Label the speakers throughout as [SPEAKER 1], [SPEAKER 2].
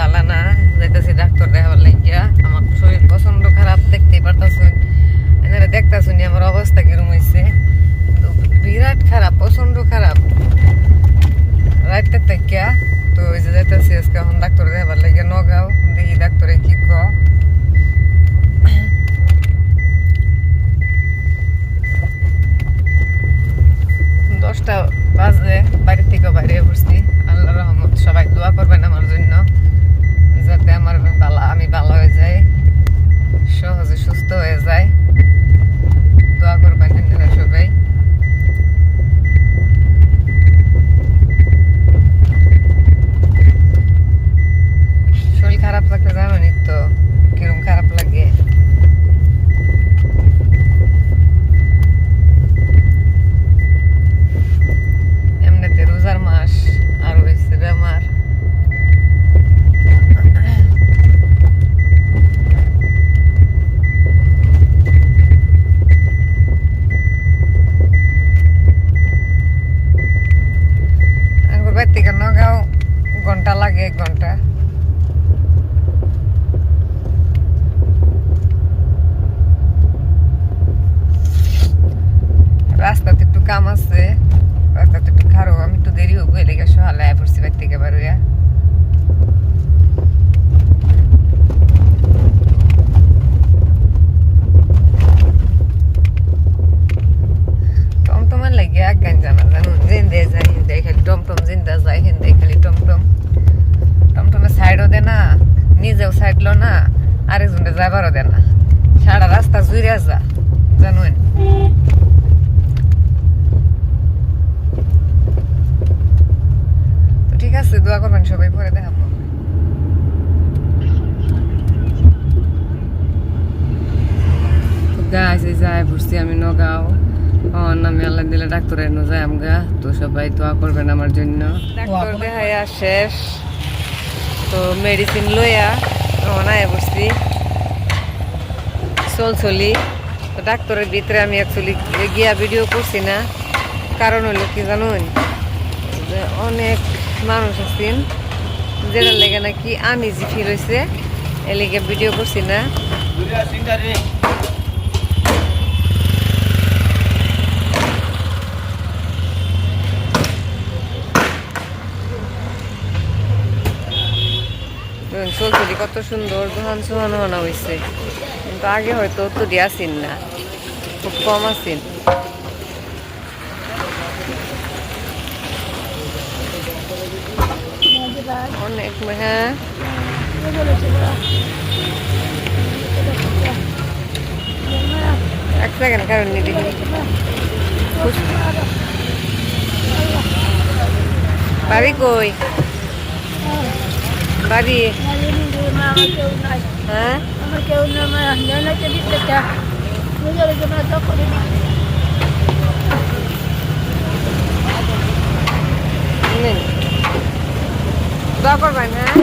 [SPEAKER 1] ভালো না যাইতেছি ডাক্তার দেখাবার লাগিয়া। আমার শরীর প্রচণ্ড খারাপ, দেখতেই পারতাছুন এনারা দেখতাছুন আমার অবস্থা কিরম হয়েছে বিরাট খারাপ প্রচণ্ড খারাপ। রাইতে থাকিয়া তো ওই যে যাইতেছি আজকে এখন ডাক্তার দেখাবার লাগিয়া নগাঁও। দেখি ডাক্তারে কি ক দশটা বাজে বাড়ি থেকে বাইরে পড়ছি আল্লাহ রহমত, সবাই দোয়া করবেন আমার জন্য। যাতে আমার ভালো আমি ভালো হয়ে যাই সহজে সুস্থ হয়ে যাই দোয়া করবেন আপনারা সবাই শরীর খারাপ লাগলে জানেনই তো কিরম খারাপ লাগে এমনিতে রোজার মাস আর হয়েছে বেমার আঙ্গুর বাড়ি থেকে নগাঁও লাগে এক ঘণ্টা। রাস্তাতে একটু কাম আছে, রাস্তাতে একটু খারো, আমি তো দেরি হব এলাকা সহালায় পড়ছি বাড়ি থেকে বারোয়া টমটমের লাগে এক গান জানা জানো জিন্দে যায় হিন্দে খালি টমটম জিন্দা যায় হিন্দে খালি টমটম টমটমের সাইডও দে না নিজেও সাইড লো না আরেকজনটা যাবারও দে না। সারা রাস্তা জুড়ে যা জানুন তো ঠিক আছে দোয়া করবেন সবাই পরে দেখাবো গাছ এই যায় ঘুরছি আমি নগাঁও। আমার নামে আল্লাহ দিলে ডাক্তার এনে যায় আমগা তো সবাই দোয়া করবেন আমার জন্য। ডাক্তার দেখাইয়া শেষ। তো মেডিসিন লইয়া আয় বসছি। চল চলি। তো ডাক্তারের ভিতরে আমি অ্যাকচুয়ালি গিয়া ভিডিও করছি না। কারণ হলো কি জানুন অনেক মানুষ আছেন, যেটার লেগে নাকি আনইজি ফিল হয়েছে এ লেগে ভিডিও করছি না। চলচলি কত সুন্দর দোকান সোহানো আনা হয়েছে কিন্তু আগে হয়তো তো দিয়াছিন না, খুব কম আছেন অনেক হ্যাঁ। এক সেকেন্ড কারণ দেখি বাড়ি কই? বাড়ি? হ্যাঁ? দোয়া করবেন হ্যাঁ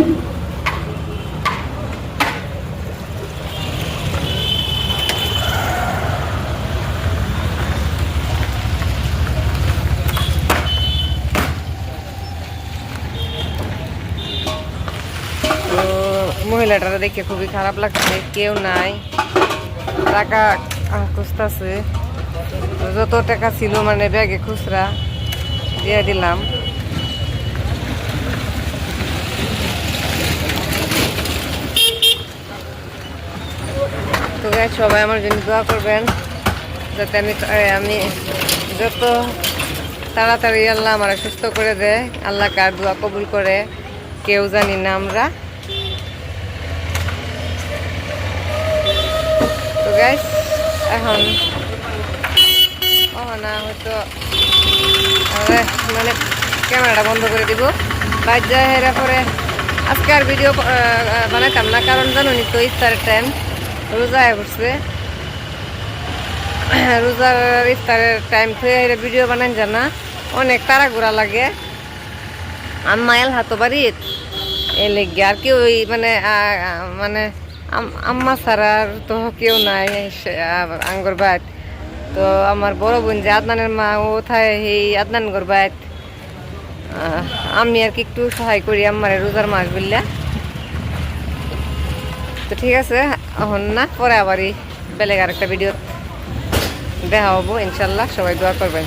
[SPEAKER 1] তো মহিলাটারা দেখে খুবই খারাপ লাগছে, কেউ নাই। টাকা খুঁজতেছে। যত টাকা ছিল মানে ব্যাগে খুচরা দিয়ে দিলাম। তো সবাই আমার জন্য দোয়া করবেন, যাতে আমি আমি যত তাড়াতাড়ি আল্লাহ আমার সুস্থ করে দেয়, আল্লাহ কার দোয়া কবুল করে, কেউ জানি না আমরা তো গাইজ এখন ও না, হয়তো। মানে ক্যামেরাটা বন্ধ করে দিব। বাইর যায় হেরা পরে আজকে আর ভিডিও বানাইতাম না, কারণ জানো নি তো ইফতারের টাইম রোজা হয়ে পড়ছে। রোজার ইফতারের টাইম থেকে হেরে ভিডিও বানাই জানা অনেক তাড়াঘোড়া লাগে। আম্মা এল হাতো বাড়িত এ লেগে আর কেউ ওই মানে মানে আম্মা আর তো কেউ নাই আঙ্গর বাদ তো আমার বড় বোন যে আদনানের মা, ও থায় সেই আদনান গরবাত আমি আর কি একটু সহায় করি আমার রোজার মাস বললা তো ঠিক আছে, এখন না, পরে আবারই বেলেগ আরেকটা ভিডিও দেখা হব, ইনশাল্লাহ সবাই দোয়া করবেন।